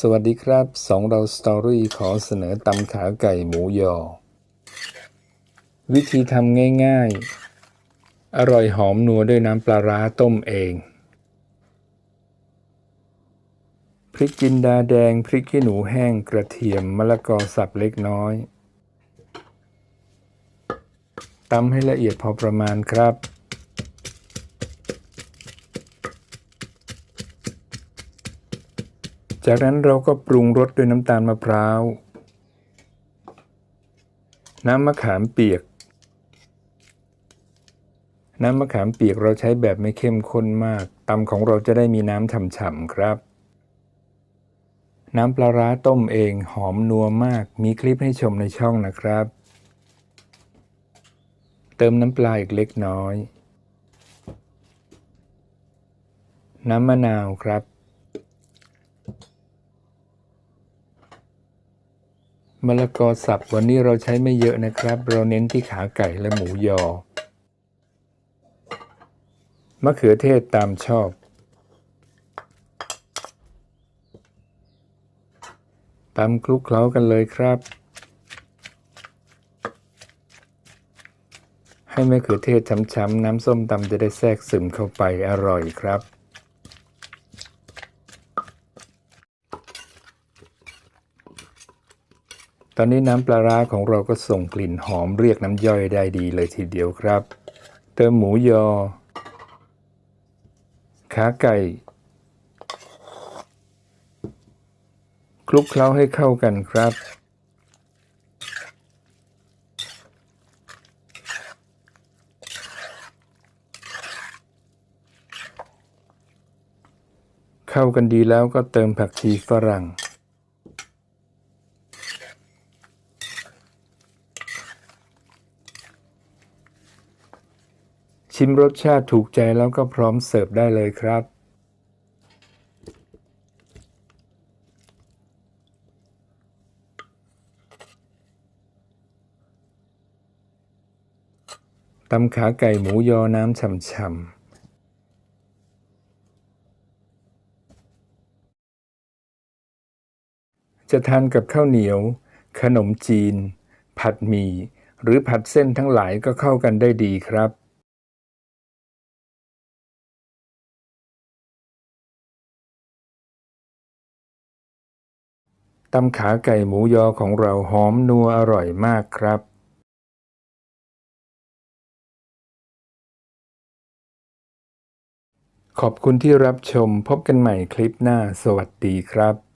สวัสดีครับสองเราสตอรี่ขอเสนอตำขาไก่หมูยอ วิธีทำง่ายๆ อร่อยหอมนัวด้วยน้ำปลาร้าต้มเอง พริกจินดาแดง พริกขี้หนูแห้งกระเทียมมะละกอสับเล็กน้อยตำให้ละเอียดพอประมาณครับ จากนั้นเราก็ปรุงรสด้วยน้ำตาลมะพร้าว น้ำมะขามเปียก น้ำมะขามเปียกเราใช้แบบไม่เข้มข้นมากตำของเราจะได้มีน้ำฉ่ำๆครับ น้ำปลาร้าต้มเองหอมนัวมาก มีคลิปให้ชมในช่องนะครับ เติมน้ำปลาอีกเล็กน้อย น้ำมะนาวครับ มะละกอสับวันนี้เราใช้ไม่เยอะนะครับ เราเน้นที่ขาไก่และหมูยอ มะเขือเทศตามชอบ ตำคลุกเคล้ากันเลยครับ ให้มะเขือเทศช้ำๆน้ำส้มตำจะได้แทรกซึมเข้าไปอร่อยครับ ตอนนี้น้ำปลาร้าของเราก็ส่งกลิ่นหอมเรียกน้ำย่อยได้ดีเลยทีเดียวครับ เติมหมูยอ ขาไก่ คลุกเคล้าให้เข้ากันครับ เข้ากันดีแล้วก็เติมผักชีฝรั่ง ชิมรสชาติถูกใจแล้วก็พร้อมเสิร์ฟได้เลยครับ ตำขาไก่หมูยอน้ำฉ่ำๆจะทานกับข้าวเหนียว ขนมจีน ผัดหมี่ หรือผัดเส้นทั้งหลายก็เข้ากันได้ดีครับ ตำขาไก่หมูยอของเราหอมนัวอร่อยมากครับขอบคุณที่รับชมพบกันใหม่คลิปหน้าสวัสดีครับ